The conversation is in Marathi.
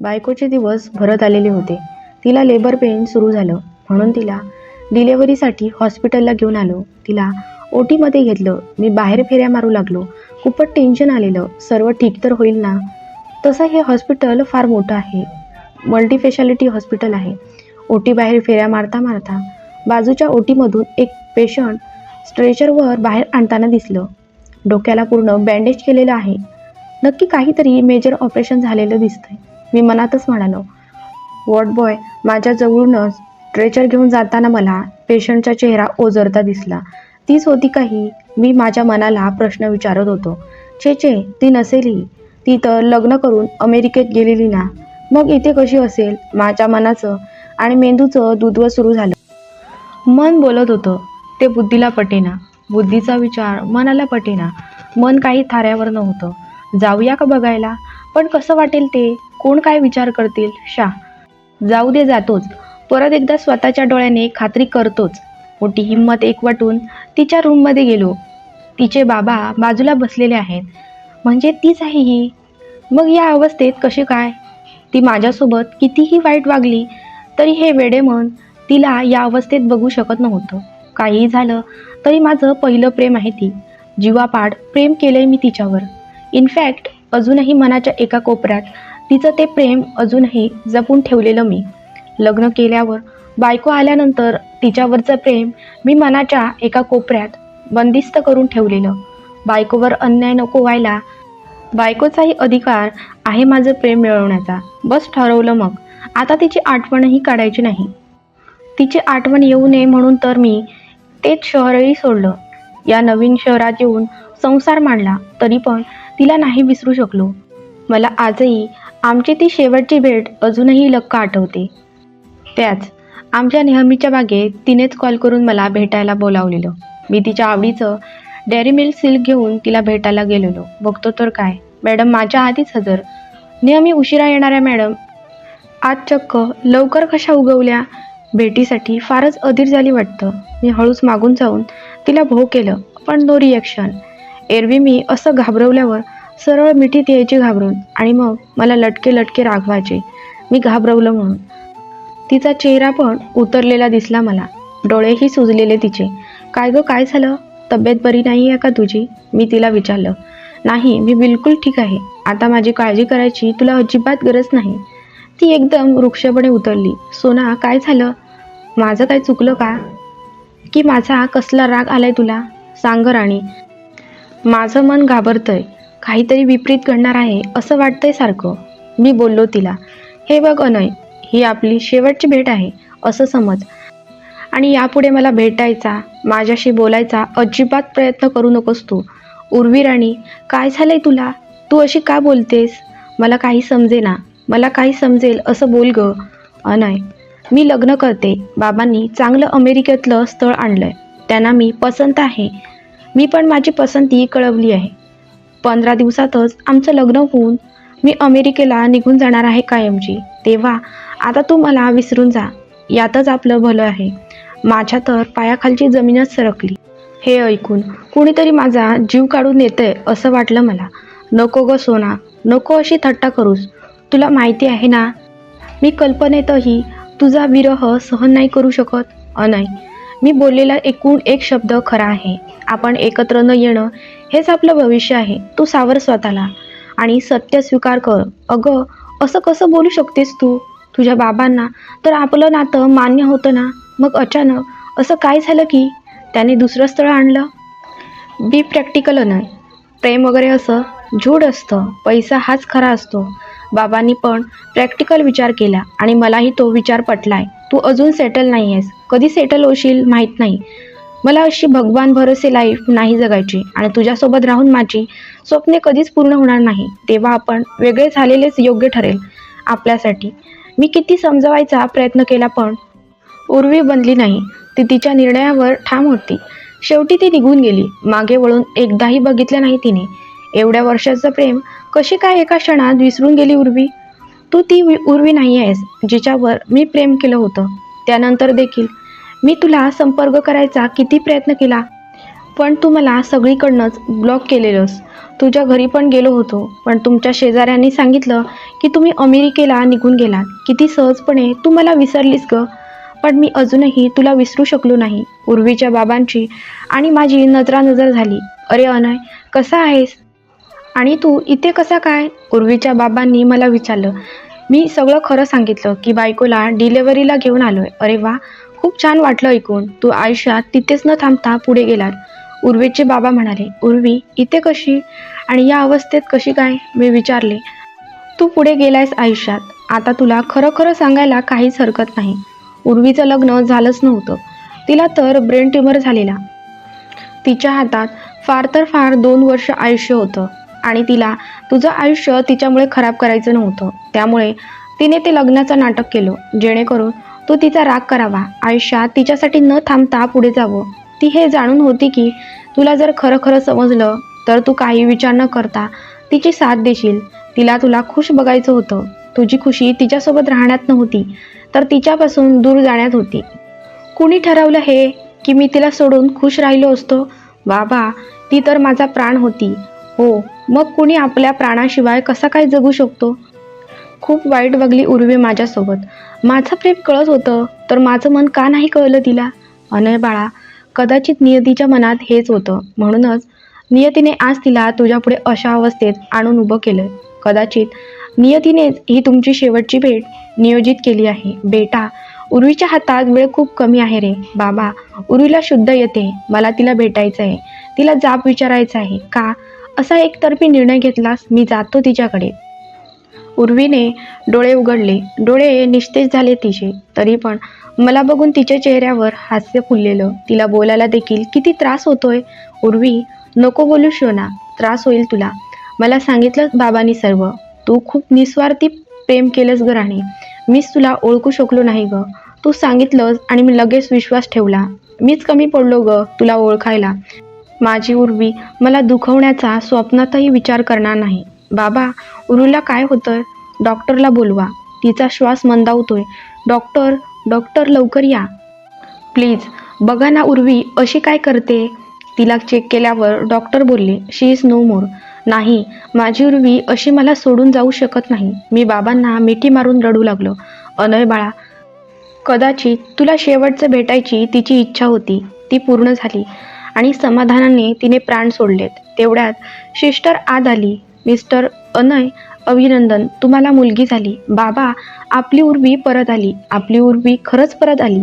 बायकोचे दिवस भरत आलेले होते. तिला लेबर पेन सुरू झालं. म्हणून तिला डिलेवरीसाठी हॉस्पिटलला घेऊन आलो. तिला ओटीमध्ये घेतलं. मी बाहेर फेऱ्या मारू लागलो. खूपच टेन्शन आलेलं. सर्व ठीक तर होईल ना? तसं हे हॉस्पिटल फार मोठं आहे. मल्टीफेशालिटी हॉस्पिटल आहे. ओटी बाहेर फेऱ्या मारता मारता बाजूच्या ओटीमधून एक पेशंट स्ट्रेचरवर बाहेर आणताना दिसलं. डोक्याला पूर्ण बँडेज केलेलं आहे. नक्की काहीतरी मेजर ऑपरेशन झालेलं दिसतंय. मी मनातच म्हणालो वॉर्ड बॉय माझ्या जवळूनच स्ट्रेचर घेऊन जाताना मला पेशंटचा चेहरा ओझरता दिसला. तीच होती काही. मी माझ्या मनाला प्रश्न विचारत होतो. छे छे ती नसेलही ती तर लग्न करून अमेरिकेत गेलेली ना. मग इथे कशी असेल? माझ्या मनाचं आणि मेंदूचं दुधव सुरू झालं. मन बोलत होतं ते बुद्धीला पटेना. बुद्धीचा विचार मनाला पटेना. मन काही थाऱ्यावर नव्हतं. जाऊया का बघायला? पण कसं वाटेल ते? कोण काय विचार करतील? शा. जाऊ दे जातोच. परत एकदा स्वतःच्या डोळ्याने खात्री करतोच. मोठी हिंमत एकवटून तिच्या रूममध्ये गेलो. तिचे बाबा बाजूला बसलेले आहेत. म्हणजे तीच आहे ही. मग या अवस्थेत कशी काय? ती माझ्यासोबत कितीही वाईट वागली तरी हे वेडेमन तिला या अवस्थेत बघू शकत नव्हतं. काहीही झालं तरी माझं पहिलं प्रेम आहे ती. जीवापाड प्रेम केलंय मी तिच्यावर. इनफॅक्ट अजूनही मनाच्या एका कोपऱ्यात तिचं ते प्रेम अजूनही जपून ठेवलेलं मी. लग्न केल्यावर बायको आल्यानंतर तिच्यावरचं प्रेम मी मनाच्या एका कोपऱ्यात बंदिस्त करून ठेवलेलं. बायकोवर अन्याय नको व्हायला बायकोचाही अधिकार आहे माझं प्रेम मिळवण्याचा. बस ठरवलं मग. आता तिची आठवणही काढायची नाही. तिची आठवण येऊ नये म्हणून तर मी तेच शहरही सोडलं. या नवीन शहरात येऊन संसार मांडला तरी पण तिला नाही विसरू शकलो. मला आजही आमची ती शेवटची भेट अजूनही लक्क आठवते. त्याच आमच्या नेहमीच्या बागेत तिनेच कॉल करून मला भेटायला बोलावलेलं. मी तिच्या आवडीचं डेअरी मिल्क सिल्क घेऊन तिला भेटायला गेलेलो. बघतो तर काय? मॅडम माझ्या आधीच हजर. नेहमी उशिरा येणाऱ्या मॅडम आज चक्क लवकर कशा उगवल्या? भेटीसाठी फारच अधीर झाली वाटतं. मी हळूच मागून जाऊन तिला भो केलं पण नो रिॲक्शन एरवी मी असं घाबरवल्यावर सरळ मिठीत यायची घाबरून. आणि मग मला लटके लटके रागवायचे. मी घाबरवलं म्हणून. तिचा चेहरा पण उतरलेला दिसला मला. डोळेही सुजलेले तिचे. काय गं काय झालं? तब्येत बरी नाही आहे का तुझी? मी तिला विचारलं. नाही मी बिलकुल ठीक आहे. आता माझी काळजी करायची तुला अजिबात गरज नाही. ती एकदम वृक्षपणे उतरली. सोना काय झालं? माझं काय चुकलं का? की माझा कसला राग आलाय तुला? सांग राणी. माझं मन घाबरतंय. काहीतरी विपरीत घडणार आहे असं वाटतंय सारखं. मी बोललो तिला हे बघ अनय ही आपली शेवटची भेट आहे असं समज. आणि यापुढे मला भेटायचा माझ्याशी बोलायचा अजिबात प्रयत्न करू नकोस तू. उर्वी राणी काय झालंय तुला? तू अशी का बोलतेस? मला काही समजेना मला काही समजेल असं बोल ग. अनय मी लग्न करते. बाबांनी चांगलं अमेरिकेतलं स्थळ आणलंय. त्यांना मी पसंत आहे. मी पण माझी पसंती कळवली आहे. पंधरा दिवसातच आमचं लग्न होऊन मी अमेरिकेला निघून जाणार आहे कायमची. तेव्हा आता तू मला विसरून जा. यातच आपलं भलं आहे. माझ्या तर पायाखालची जमीनच सरकली. हे ऐकून कुणीतरी माझा जीव काढून येतंय असं वाटलं मला. नको ग सोना नको अशी थट्टा करूस. तुला माहिती आहे ना मी कल्पनेतही तुझा विरह सहन नाही करू शकत. अनय मी बोललेला एकूण एक शब्द खरा आहे. आपण एकत्र न येणं हेच आपलं भविष्य आहे. तू सावर स्वतःला आणि सत्य स्वीकार कर. अगं असं कसं बोलू शकतेस तू? तुझ्या बाबांना तर आपलं नातं मान्य होतं ना? मग अचानक असं काय झालं की? त्याने दुसरं स्थळ आणलं? बी प्रॅक्टिकल नाही प्रेम वगैरे असं झूड असतं. पैसा हाच खरा असतो. बाबांनी पण प्रॅक्टिकल विचार केला आणि मलाही तो विचार पटलाय. तू अजून सेटल नाही आहेस कधी सेटल होशील माहीत नाही. मला अशी भगवान भरसे लाईफ नाही जगायची आणि तुझ्यासोबत राहून माझी स्वप्ने कधीच पूर्ण होणार नाही. तेव्हा आपण वेगळे झालेलेच योग्य ठरेल आपल्यासाठी. मी किती समजवायचा प्रयत्न केला पण उर्वी बनली नाही. ती तिच्या निर्णयावर ठाम होती. शेवटी ती निघून गेली. मागे वळून एकदाही बघितलं नाही तिने. एवढ्या वर्षाचं प्रेम कशी काय एका क्षणात विसरून गेली उर्वी? तू ती उर्वी नाही आहेस जिच्यावर मी प्रेम केलं होतं. त्यानंतर देखील मी तुला संपर्क करायचा किती प्रयत्न केला पण तू मला सगळीकडनंच ब्लॉक केलेलंस. तुझ्या घरी पण गेलो होतो पण तुमच्या शेजाऱ्यांनी सांगितलं की तुम्ही अमेरिकेला निघून गेलात. किती सहजपणे तू मला विसरलीस ग. पण मी अजूनही तुला विसरू शकलो नाही. उर्वीच्या बाबांची आणि माझी नजरानजर झाली. अरे अनय कसा आहेस? आणि तू इथे कसा काय? उर्वीच्या बाबांनी मला विचारलं. मी सगळं खरं सांगितलं की बायकोला डिलेवरीला घेऊन आलोय. अरे वा खूप छान वाटलं ऐकून. तू आयुष्यात तिथेच न थांबता पुढे गेलात उर्वीचे बाबा म्हणाले उर्वी इथे कशी? आणि या अवस्थेत कशी काय? मी विचारले तू पुढे गेलायस आयुष्यात. आता तुला खरं खरं सांगायला काहीच हरकत नाही. उर्वीचं लग्न झालंच नव्हतं. तिला तर ब्रेन ट्युमर झालेला. तिच्या हातात फार तर फार दोन वर्ष आयुष्य होतं. आणि तिला तुझं आयुष्य तिच्यामुळे खराब करायचं नव्हतं. त्यामुळे तिने ते लग्नाचं नाटक केलं जेणेकरून तो तिचा राग करावा. आयुष्यात तिच्यासाठी न थांबता पुढे जावं. ती हे जाणून होती की तुला जर खरं खरं समजलं तर तू काही विचार न करता तिची साथ देशील. तिला तुला खुश बघायचं होतं. तुझी खुशी तिच्यासोबत राहण्यात नव्हती तर तिच्यापासून दूर जाण्यात होती. कुणी ठरवलं हे की मी तिला सोडून खुश राहिलो असतो? बाबा ती तर माझा प्राण होती. हो मग कुणी आपल्या प्राणाशिवाय कसा काय जगू शकतो? खूप वाईट वागली उर्वी माझ्यासोबत. माझं प्रेम कळत होतं तर माझं मन का नाही कळलं तिला? अनय बाळा कदाचित नियतीच्या मनात हेच होतं. म्हणूनच नियतीने आज तिला तुझ्यापुढे अशा अवस्थेत आणून उभं केलं कदाचित नियतीनेच ही तुमची शेवटची भेट नियोजित केली आहे. बेटा उर्वीच्या हातात वेळ खूप कमी आहे रे. बाबा उर्वीला शुद्ध येते. मला तिला भेटायचं आहे तिला जाब विचारायचा आहे. का? असा एकतर्फी निर्णय घेतलास मी जातो तिच्याकडे. उर्वीने डोळे उघडले. डोळे निस्तेज झाले तिचे. तरी पण मला बघून तिच्या चेहऱ्यावर हास्य फुललेलं. तिला बोलायला देखील किती त्रास होतोय? उर्वी नको बोलू शोना. त्रास होईल तुला. मला सांगितलं बाबांनी सर्व. तू खूप निस्वार्थी प्रेम केलंस ग राणी. मीच तुला ओळखू शकलो नाही ग. तू सांगितलंस आणि मी लगेच विश्वास ठेवला. मीच कमी पडलो ग तुला ओळखायला. माझी उर्वी मला दुखवण्याचा स्वप्नातही विचार करणार नाही. बाबा उरूला काय होतंय? डॉक्टरला बोलवा. तिचा श्वास मंदावतोय. डॉक्टर डॉक्टर लवकर या. प्लीज बघा ना उर्वी अशी काय करते? तिला चेक केल्यावर डॉक्टर बोलले शी इज नो मोर नाही माझी उर्वी अशी मला सोडून जाऊ शकत नाही. मी बाबांना मिठी मारून रडू लागलो. अनय बाळा कदाचित तुला शेवटचं भेटायची तिची इच्छा होती. ती पूर्ण झाली आणि समाधानाने तिने प्राण सोडलेत. तेवढ्यात शिस्टर आत आली. मिस्टर अनय अभिनंदन. तुम्हाला मुलगी झाली. बाबा आपली उर्वी परत आली. आपली उर्वी खरंच परत आली.